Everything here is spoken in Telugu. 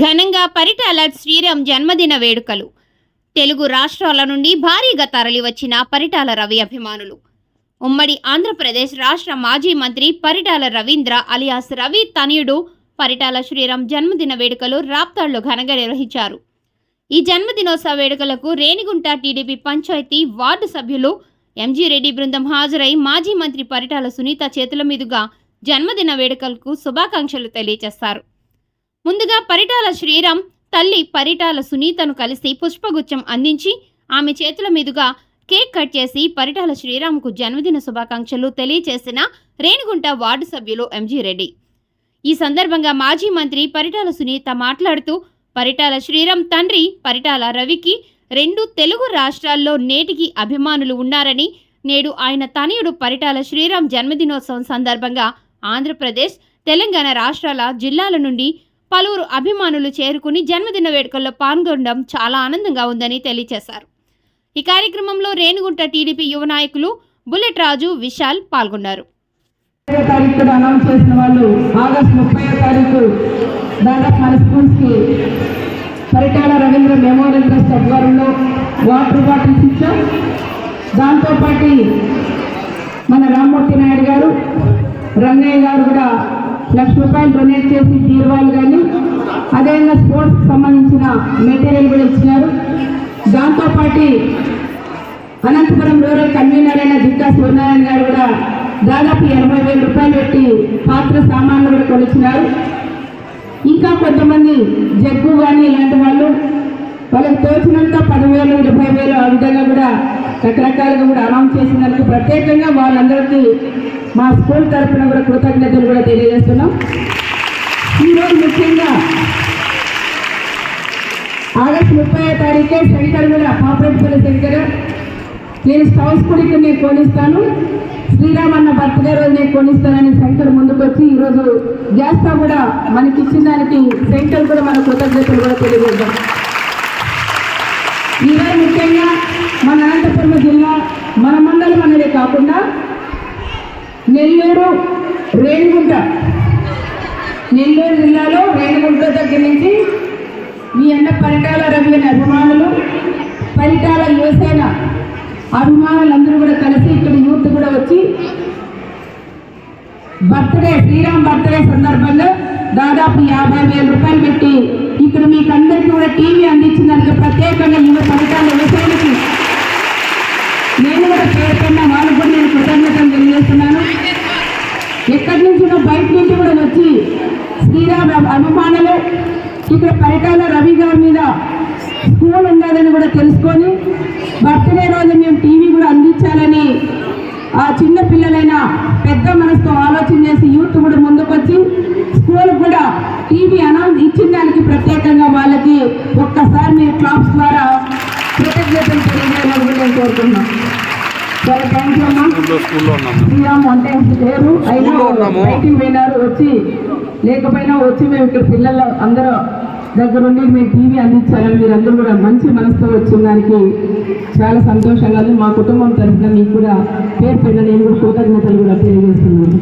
ఘనంగా పరిటాల శ్రీరామ్ జన్మదిన వేడుకలు. తెలుగు రాష్ట్రాల నుండి భారీగా తరలివచ్చిన పరిటాల రవి అభిమానులు. ఉమ్మడి ఆంధ్రప్రదేశ్ రాష్ట్ర మాజీ మంత్రి పరిటాల రవీంద్ర అలియాస్ రవి తనయుడు పరిటాల శ్రీరామ్ జన్మదిన వేడుకలు రాప్తాళ్ళు ఘనంగా నిర్వహించారు. ఈ జన్మదినోత్సవ వేడుకలకు రేణిగుంట టీడీపీ పంచాయతీ వార్డు సభ్యులు ఎంజీ రెడ్డి బృందం హాజరై మాజీ మంత్రి పరిటాల సునీత చేతుల మీదుగా జన్మదిన వేడుకలకు శుభాకాంక్షలు తెలియజేస్తారు. ముందుగా పరిటాల శ్రీరామ్ తల్లి పరిటాల సునీతను కలిసి పుష్పగుచ్చం అందించి ఆమె చేతుల మీదుగా కేక్ కట్ చేసి పరిటాల శ్రీరామ్కు జన్మదిన శుభాకాంక్షలు తెలియజేసిన రేణిగుంట వార్డు సభ్యులు ఎంజీ రెడ్డి. ఈ సందర్భంగా మాజీ మంత్రి పరిటాల సునీత మాట్లాడుతూ పరిటాల శ్రీరామ్ తండ్రి పరిటాల రవికి రెండు తెలుగు రాష్ట్రాల్లో నేటికి అభిమానులు ఉన్నారని నేడు ఆయన తనయుడు పరిటాల శ్రీరామ్ జన్మదినోత్సవం సందర్భంగా ఆంధ్రప్రదేశ్ తెలంగాణ రాష్ట్రాల జిల్లాల నుండి పలువురు అభిమానులు చేరుకుని జన్మదిన వేడుకల్లో పాల్గొనడం చాలా ఆనందంగా ఉందని తెలియజేశారు ఈ కార్యక్రమంలో రేణుగుంట టీడీపీ యువ నాయకులు బుల్లెట్ రాజు విశాల్ పాల్గొన్నారు. తారీఖు అనౌన్స్ చేసిన వాళ్ళు ఆగస్ట్ ముప్పై తారీఖు దాదాపు మన స్కూల్స్కి పరిటాల రవీంద్ర మెమోరియల్ ట్రస్ట్ ఆధ్వర్యంలో వాటర్ బాటిల్స్ ఇచ్చాం. దాంతోపాటు మన రామ్మూర్తి నాయుడు గారు లక్ష రూపాయలు డొనేట్ చేసి తీరువాళ్ళు కానీ అదేవిధంగా స్పోర్ట్స్కి సంబంధించిన మెటీరియల్ కూడా ఇచ్చినారు. దాంతోపాటు అనంతపురం రూరల్ కన్వీనర్ అయిన జిక్కా సూర్యనారాయణ గారు కూడా దాదాపు ఎనభై వేల రూపాయలు పెట్టి పాత్ర సామాన్లు కూడా కొలిచినారు ఇంకా కొంతమంది జగ్గు కానీ ఇలాంటి వాళ్ళు వాళ్ళకి తోచినంత పదివేలు ఇరవై వేలు ఆ విధంగా కూడా రకరకాలుగా కూడా అనౌన్స్ చేసినందుకు ప్రత్యేకంగా వాళ్ళందరికీ మా స్కూల్ తరఫున కూడా కృతజ్ఞతలు కూడా తెలియజేస్తున్నాం. ఈరోజు ముఖ్యంగా ఆగస్టు ముప్పై తారీఖే శంకర్ కూడా పాపరెడ్డిపల్లి శంకర్ నేను స్టౌస్ కూడా నేను కొనిస్తాను. శ్రీరామ్ అన్న బర్త్డే రోజు నేను కొనిస్తానని శంకర్ ముందుకు వచ్చి ఈరోజు గ్యాస్ స్టవ్ కూడా మనకి ఇచ్చిన దానికి శంకర్ కూడా మన కృతజ్ఞతలు కూడా తెలియజేద్దాం ఈరోజు ముఖ్యంగా మన అనంతపురం జిల్లా మన మండలం అనేది కాకుండా నెల్లూరు రేణిగుంట. నెల్లూరు జిల్లాలో రేణిగుంట దగ్గర నుంచి మీ అన్న పరిటాల రవి అనే అభిమానులు పరిటాల యువసేన అభిమానులందరూ కూడా కలిసి ఇక్కడ యూత్ కూడా వచ్చి బర్త్డే శ్రీరామ్ బర్త్డే సందర్భంగా దాదాపు యాభై వేల రూపాయలు పెట్టి ఇక్కడ మీకు అందరికీ కూడా టీవీ అందించినందుకు ప్రత్యేకంగా యువ పరిటాల యువసేనకి నేను కూడా పేర్కొన్న వాళ్ళకు కూడా నేను కృతజ్ఞతలు తెలియజేస్తున్నాను. ఎక్కడి నుంచినో బయట నుంచి కూడా వచ్చి శ్రీరామ్ అభిమానులు ఇక్కడ పరిటాల రవి గారి మీద స్కూల్ ఉన్నదని కూడా తెలుసుకొని బర్త్డే రోజు మేము టీవీ కూడా అందించాలని ఆ చిన్న పిల్లలైన పెద్ద మనసుతో ఆలోచన చేసి యూత్ కూడా ముందుకొచ్చి స్కూల్ కూడా టీవీ అనౌన్స్ ఇచ్చిన దానికి ప్రత్యేకంగా వాళ్ళకి ఒక్కసారి మీరు క్లాప్స్ ద్వారా కృతజ్ఞతలు తెలియజేయాలని కూడా నేను కోరుతున్నాను చాలా థ్యాంక్ యూ అమ్మా. స్కూల్లో స్కూల్లో ఉన్నాము. శ్రీరామ్ అంటే లేరు. బయటికి పోయినారు వచ్చి లేకపోయినా వచ్చి మేము ఇక్కడ పిల్లల అందరూ దగ్గర ఉండి మేము టీవీ అందించాలని మీరు అందరూ కూడా మంచి మనసుతో వచ్చిన దానికి చాలా సంతోషంగా మా కుటుంబం తరఫున మీకు కూడా పేరు పైన నేను కూడా కృతజ్ఞతలు కూడా తెలియజేస్తున్నాను.